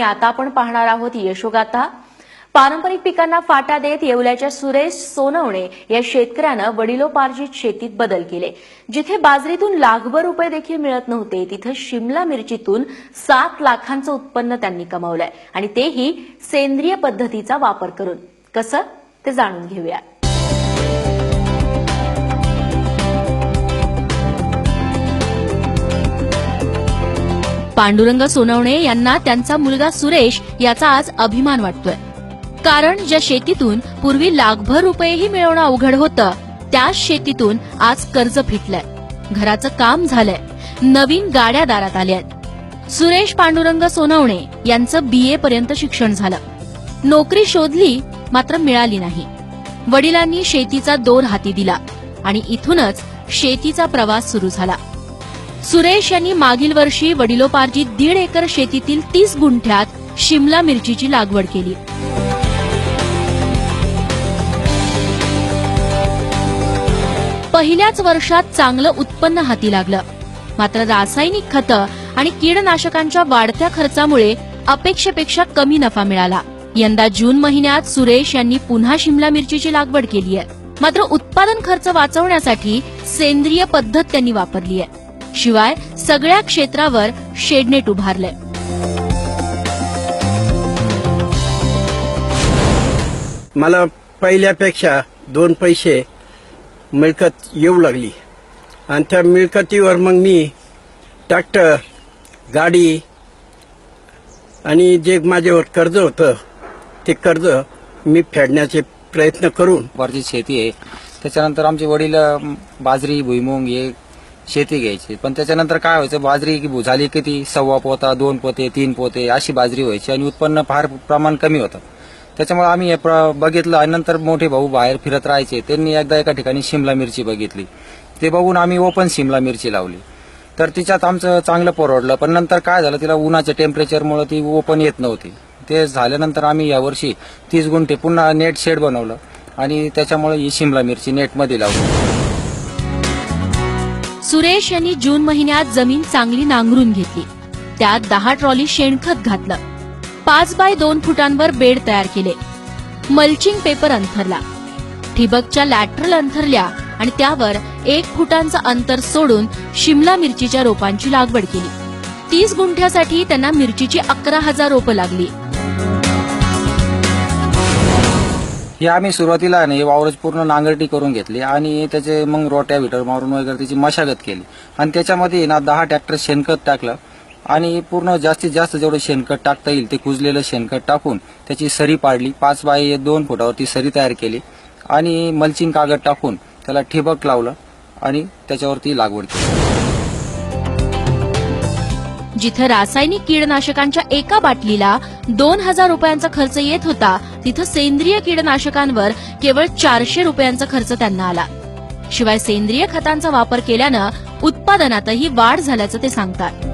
आता आपण पाहणार आहोत यशोगाथा. पारंपरिक पिकांना फाटा देत येवल्याच्या सुरेश सोनवणे या शेतकऱ्यानं वडिलोपार्जित शेतीत बदल केले. जिथे बाजरीतून लाखभर रुपये देखील मिळत नव्हते तिथं शिमला मिरचीतून सात लाखांचं उत्पन्न त्यांनी कमावलंय. आणि तेही सेंद्रिय पद्धतीचा वापर करून. कसं? ते जाणून घेऊया पांडुरंग सोनवणे यांना त्यांचा मुलगा सुरेश याचा आज अभिमान वाटतोय. कारण ज्या शेतीतून पूर्वी लाखभर रुपयेही मिळवणं अवघड होतं त्याच शेतीतून आज कर्ज फिटलंय. घराचं काम झालंय. नवीन गाड्या दारात आल्या सुरेश पांडुरंग सोनवणे यांचं बीए पर्यंत शिक्षण झालं. नोकरी शोधली मात्र मिळाली नाही. वडिलांनी शेतीचा दोर हाती दिला आणि इथूनच शेतीचा प्रवास सुरू झाला. सुरेश यांनी मागील वर्षी वडिलोपार्जित दीड एकर शेतीतील तीस गुंठ्यात शिमला मिरचीची लागवड केली. पहिल्याच वर्षात चांगलं उत्पन्न हाती लागलं. मात्र रासायनिक खतं आणि कीडनाशकांच्या वाढत्या खर्चामुळे अपेक्षेपेक्षा कमी नफा मिळाला. यंदा जून महिन्यात सुरेश यांनी पुन्हा शिमला मिरचीची लागवड केली आहे मात्र उत्पादन खर्च वाचवण्यासाठी सेंद्रिय पद्धत त्यांनी वापरली आहे शिवाय सगळ्या क्षेत्रावर शेडनेट उभारलंय. मला पहिल्यापेक्षा दोन पैसे मिळकत येऊ लागली. आणि त्या मिळकतीवर मग मी ट्रॅक्टर गाडी आणि जे माझ्यावर कर्ज होतं ते कर्ज मी फेडण्याचे प्रयत्न करून वरची शेती आहे. त्याच्यानंतर आमचे वडील बाजरी भुईमुंग हे शेती घ्यायची. पण त्याच्यानंतर काय व्हायचं बाजरी की भु- झाली किती? सव्वा पोता दोन पोते तीन पोते अशी बाजरी व्हायची आणि उत्पन्न फार प्रमाण कमी होतं. त्याच्यामुळे आम्ही हे प्र- बघितलं आणि नंतर मोठे भाऊ बाहेर फिरत राहायचे. त्यांनी एकदा एका ठिकाणी शिमला मिरची बघितली. ते बघून आम्ही ओपन शिमला मिरची लावली. तर तिच्यात आमचं चांगलं परवडलं. पण नंतर काय झालं तिला उन्हाच्या टेम्परेचरमुळे ती ओपन येत नव्हती. ते झाल्यानंतर आम्ही यावर्षी तीस गुंठे पुन्हा नेट शेड बनवलं. आणि त्याच्यामुळे ही शिमला मिरची नेटमध्ये लावली. सुरेश यांनी जून महिन्यात जमीन चांगली नांगरून घेतली. त्यात दहा ट्रॉली शेणखत घातलं. पाच बाय दोन फुटांवर बेड तयार केले. मल्चिंग पेपर अंथरला. ठिबकच्या लॅटरल अंथरल्या आणि त्यावर एक फुटांचं अंतर सोडून शिमला मिरचीच्या रोपांची लागवड केली. तीस गुंठ्यासाठी त्यांना मिरचीची अकरा हजार रोपं लागली. हे आम्ही सुरुवातीला नाही वावरच पूर्ण नांगरटी करून घेतली आणि त्याचे मग रोट्या विटर मारून वगैरे त्याची मशागत केली. आणि त्याच्यामध्ये ना दहा ट्रॅक्टर शेणखत टाकलं आणि पूर्ण जास्तीत जास्त जेवढं शेणखत टाकता येईल ते कुजलेलं शेणखत टाकून त्याची सरी पाडली. पाच बाय दोन फुटावरती सरी तयार केली आणि मल्चिंग कागद टाकून त्याला ठिबक लावलं आणि त्याच्यावरती लागवड केली. जिथं रासायनिक कीडनाशकांच्या एका बाटलीला दोन हजार रुपयांचा खर्च येत होता तिथं सेंद्रिय कीडनाशकांवर केवळ चारशे रुपयांचा खर्च त्यांना आला. शिवाय सेंद्रिय खतांचा वापर केल्यानं उत्पादनातही वाढ झाल्याचं ते सांगतात.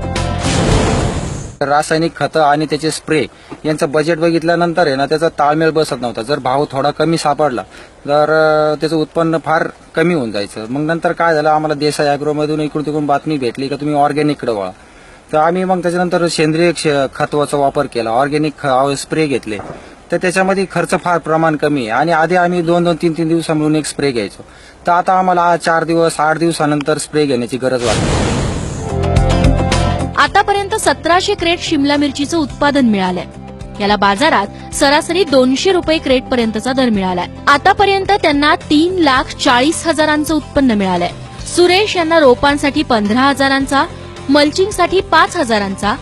रासायनिक खतं आणि त्याचे स्प्रे यांचं बजेट बघितल्यानंतर आहे ना त्याचा ताळमेळ बसत नव्हता. जर भाव थोडा कमी सापडला तर त्याचं उत्पन्न फार कमी होऊन जायचं. मग नंतर काय झालं आम्हाला देसाई अॅग्रोमधून इकडून तिकडून बातमी भेटली का तुम्ही ऑर्गॅनिककडे वळा. तर आम्ही मग त्याच्यानंतर सेंद्रिय क्ष- खतवाचा वापर केला. ऑर्गॅनिक स्प्रे घेतले. तर त्याच्यामध्ये खर्च फार प्रमाण कमी आहे. आणि आधी आम्ही दोन दोन तीन तीन दिवसांमधून एक स्प्रे घ्यायचो. तर आता आम्हाला चार दिवस आठ दिवसानंतर स्प्रे घेण्याची गरज वाटते. आतापर्यंत सतराशे क्रेट शिमला मिरचीचं उत्पादन मिळालंय. याला बाजारात सरासरी दोनशे रुपये क्रेट पर्यंतचा दर मिळालाय. आतापर्यंत त्यांना तीन लाख चाळीस हजारांचं उत्पन्न मिळालंय. सुरेश यांना रोपांसाठी पंधरा हजारांचा मल्चिंगसाठी पाच हजारांचा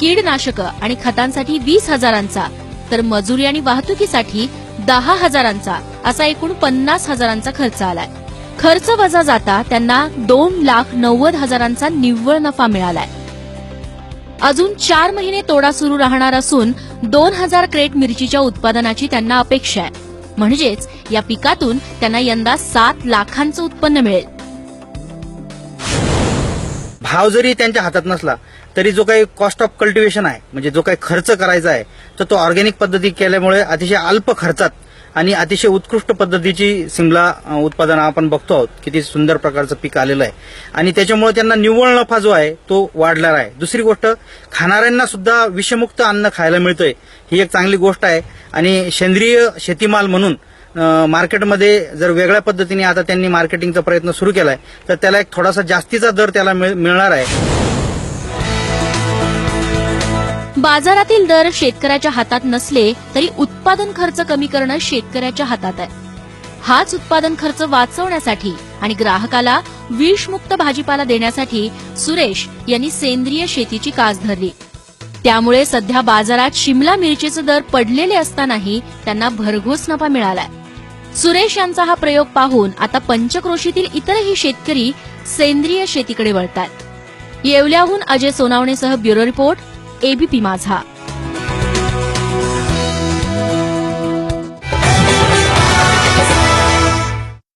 कीडनाशक आणि खतांसाठी वीस हजारांचा तर मजुरी आणि वाहतुकीसाठी दहा हजारांचा असा एकूण पन्नास हजारांचा खर्च आलाय. खर्च वजा जाता त्यांना दोन लाख नव्वद हजारांचा निव्वळ नफा मिळालाय. अजून चार महिने तोडा सुरू राहणार असून दोन हजार क्रेट मिरचीच्या उत्पादनाची त्यांना अपेक्षा आहे. म्हणजेच या पिकातून त्यांना यंदा सात लाखांचं उत्पन्न मिळेल. भाव जरी त्यांच्या हातात नसला तरी जो काही कॉस्ट ऑफ कल्टिवेशन आहे म्हणजे जो काही खर्च करायचा आहे तर तो ऑर्गॅनिक पद्धती केल्यामुळे अतिशय अल्प खर्चात आणि अतिशय उत्कृष्ट पद्धतीची सिमला उत्पादन आपण बघतो आहोत. किती सुंदर प्रकारचं पीक आलेलं आहे. आणि त्याच्यामुळे त्यांना निव्वळ नफा जो आहे तो वाढलेला आहे. दुसरी गोष्ट खाणाऱ्यांना सुद्धा विषमुक्त अन्न खायला मिळतंय. ही एक चांगली गोष्ट आहे. आणि सेंद्रिय शेतीमाल म्हणून मार्केटमध्ये जर वेगळ्या पद्धतीने आता त्यांनी मार्केटिंगचा प्रयत्न सुरू केलाय तर त्याला एक थोडासा जास्तीचा दर त्याला मिळणार आहे. बाजारातील दर शेतकऱ्याच्या हातात नसले तरी उत्पादन खर्च कमी करणं शेतकऱ्याच्या हातात आहे. हाच उत्पादन खर्च वाचवण्यासाठी आणि ग्राहकाला विषमुक्त भाजीपाला देण्यासाठी सुरेश यांनी सेंद्रिय शेतीची कास धरली. त्यामुळे सध्या बाजारात शिमला मिरचीचे दर पडलेले असतानाही त्यांना भरघोस नफा मिळालाय. सुरेश यांचा हा प्रयोग पाहून आता पंचक्रोशीतील इतरही शेतकरी सेंद्रिय शेतीकडे वळतात. येवल्याहून अजय सोनावणेसह ब्युरो रिपोर्ट एबीपी माझा.